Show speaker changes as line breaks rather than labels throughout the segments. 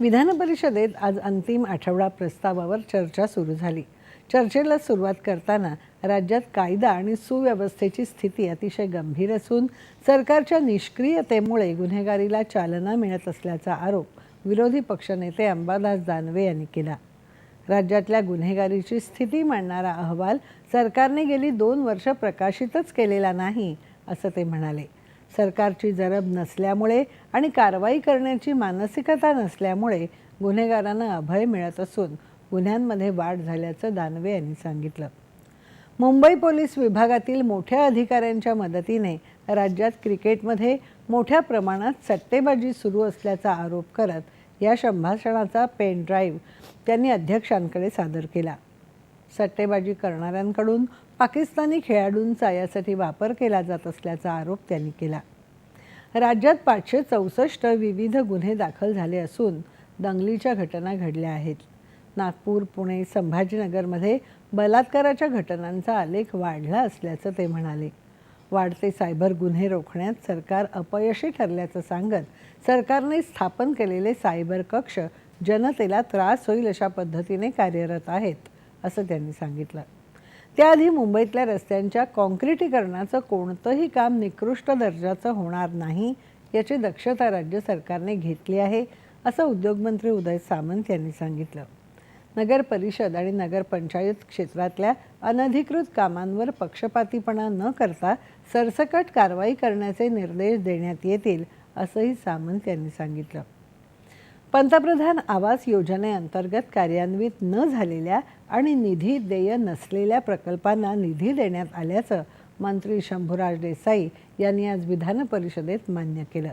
विधान परिषदेत आज अंतिम आठवडा प्रस्तावावर चर्चा सुरू झाली. चर्चेला सुरुवात करताना राज्यात कायदा आणि सुव्यवस्थेची स्थिती अतिशय गंभीर असून सरकारच्या निष्क्रियतेमुळे गुन्हेगारीला चालना मिळत असल्याचा आरोप विरोधी पक्षनेते अंबादास दानवे यांनी केला. राज्यातल्या गुन्हेगारीची स्थिती मांडणारा अहवाल सरकारने गेली दोन वर्ष प्रकाशितच केलेला नाही असं ते म्हणाले. सरकारची जरब नसल्यामुळे आणि कारवाई करण्याची मानसिकता नसल्यामुळे गुन्हेगारांना अभय मिळत असून गुन्ह्यांमध्ये वाढ झाल्याचं दानवे यांनी सांगितलं. मुंबई पोलीस विभागातील मोठ्या अधिकाऱ्यांच्या मदतीने राज्यात क्रिकेटमध्ये मोठ्या प्रमाणात सट्टेबाजी सुरू असल्याचा आरोप करत या संभाषणाचा पेन ड्राईव्ह त्यांनी अध्यक्षांकडे सादर केला. सट्टेबाजी करणाऱ्यांकडून पाकिस्तानी खेळाडूंचा यासाठी वापर केला जात असल्याचा आरोप त्यांनी केला. राज्यात पाचशे चौसष्ट विविध गुन्हे दाखल झाले असून दंगलीच्या घटना घडल्या आहेत. नागपूर पुणे संभाजीनगरमध्ये बलात्काराच्या घटनांचा आलेख वाढला असल्याचं ते म्हणाले. वाढते सायबर गुन्हे रोखण्यात सरकार अपयशी ठरल्याचं सांगत सरकारने स्थापन केलेले सायबर कक्ष जनतेला त्रास होईल अशा पद्धतीने कार्यरत आहेत. असं त्यांनी सांगितलं. त्याआधी मुंबईतल्या रस्त्यांच्या काँक्रिटीकरणाचं कोणतंही काम निकृष्ट दर्जाचं होणार नाही याची दक्षता राज्य सरकारने घेतली आहे असं उद्योगमंत्री उदय सामंत यांनी सांगितलं. नगर परिषद आणि नगरपंचायत क्षेत्रातल्या अनधिकृत कामांवर पक्षपातीपणा न करता सरसकट कारवाई करण्याचे निर्देश देण्यात येतील असंही सामंत यांनी सांगितलं. पंतप्रधान आवास योजनेअंतर्गत कार्यान्वित न झालेल्या आणि निधी देय नसलेल्या प्रकल्पांना निधी देण्यात आल्याचं मंत्री शंभूराज देसाई यांनी आज विधान परिषदेत मान्य केलं.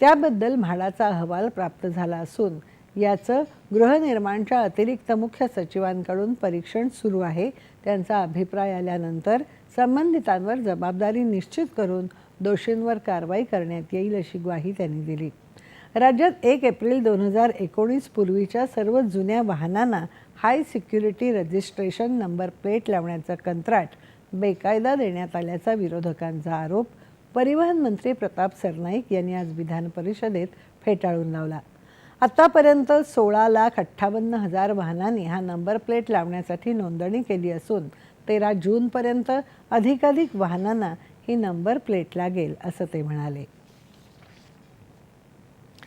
त्याबद्दल म्हाडाचा अहवाल प्राप्त झाला असून याचं गृहनिर्माणच्या अतिरिक्त मुख्य सचिवांकडून परीक्षण सुरू आहे. त्यांचा अभिप्राय आल्यानंतर संबंधितांवर जबाबदारी निश्चित करून दोषींवर कारवाई करण्यात येईल अशी ग्वाही त्यांनी दिली. राज्यात एक एप्रिल दोन हजार एकोणीस पूर्वीच्या सर्व जुन्या वाहनांना high security registration number plate लावण्याचं कंत्राट बेकायदा देण्यात आल्याचा विरोधकांचा आरोप परिवहन मंत्री प्रताप सरनाईक यांनी आज विधान परिषदेत फेटाळून लावला. आत्तापर्यंत सोळा लाख अठ्ठावन्न हजार वाहनांनी हा नंबर प्लेट लावण्यासाठी नोंदणी केली असून तेरा जूनपर्यंत अधिकाधिक वाहनांना ही नंबर प्लेट लागेल असं ते म्हणाले.